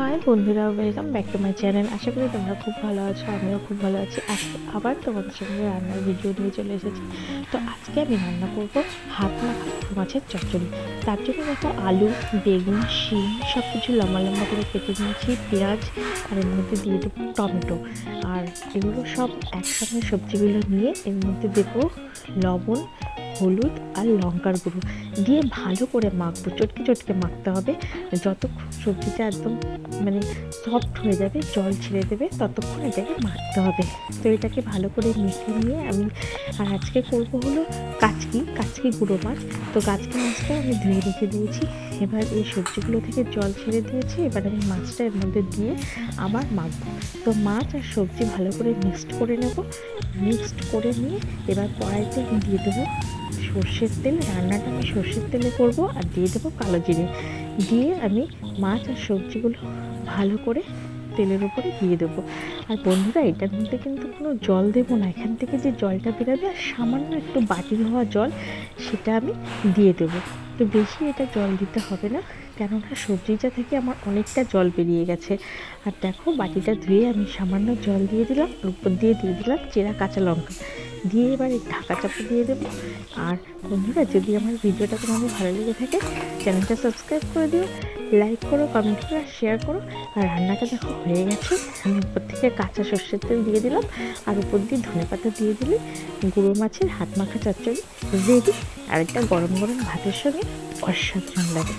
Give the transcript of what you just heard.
High বন্ধুরা welcome back to my channel আশা করি তোমরা খুব ভালো আছো, আমিও খুব ভালো আছি। আজকে আবার তোমাদের সঙ্গে রান্নার ভিডিও নিয়ে চলে এসেছি। তো আজকে আমি রান্না করব হাত মাখা মাছের চচ্চড়ি। তার জন্য দেখো আলু, বেগুন, শিম সব কিছু লম্বা লম্বা করে কেটে নিয়েছি, পেঁয়াজ, আর এর মধ্যে দিয়ে দেবো টমেটো। আর এগুলো সব একসঙ্গে সবজিগুলো নিয়ে এর মধ্যে দেবো লবণ হলুদ আর লঙ্কার গুঁড়ো। দিয়ে ভালো করে মাখবো। চটকে চটকে মাখতে হবে। যতক্ষণ সবজিটা একদম মানে সফট হয়ে যাবে, জল ছেড়ে দেবে, ততক্ষণ এটাকে মাখতে হবে। তো এটাকে ভালো করে মিশিয়ে নিয়ে আমি আর আজকে করব হলো কাচকি কাচকি গুঁড়ো মাছ। তো কাচকি মাছটা আমি ধুয়ে রেখে দিয়েছি। এবার এই সবজিগুলো থেকে জল ছেড়ে দিয়েছি। এবার আমি মাছটা এর মধ্যে দিয়ে আবার মাখবো। তো মাছ আর সবজি ভালো করে মিক্সড করে নেব। মিক্সড করে নিয়ে এবার কড়াইতে দিয়ে দেবো সর্ষের তেল, রান্নাটা আমি সর্ষের তেলে করব আর দিয়ে দেবো কালো জিরে। দিয়ে আমি মাছ আর সবজিগুলো ভালো করে তেলের উপরে দিয়ে দেবো। আর বন্ধুরা, এটার মধ্যে কিন্তু কোনো জল দেবো না। এখান থেকে যে জলটা বেরোবে আর সামান্য একটু বাটি হওয়া জল, সেটা আমি দিয়ে দেবো। তো বেশি এটা জল দিতে হবে না, কেননা সবজিটা থেকে আমার অনেকটা জল বেরিয়ে গেছে। আর দেখো, বাটিটা ধুয়ে আমি সামান্য জল দিয়ে দিলাম, উপর দিয়ে দিয়ে দিলাম চেরা কাঁচা লঙ্কা। দিয়ে এবার ঢাকা চাপা দিয়ে দেবো। আর বন্ধুরা, যদি আমার ভিডিওটা তোমাদের ভালো লেগে থাকে, চ্যানেলটা সাবস্ক্রাইব করে দিও, লাইক করো কমেন্ট করো শেয়ার করো। আর রান্নাটা দেখো হয়ে গেছে। আমি উপর থেকে কাঁচা সর্ষের তেল দিয়ে দিলাম। আর উপর দিয়ে ধনে পাতা দিয়ে দিলে গুঁড়ো মাছের হাত মাখা চচ্চড়ি রেডি। আর একটা গরম গরম ভাতের সঙ্গে অসাধারণ লাগে।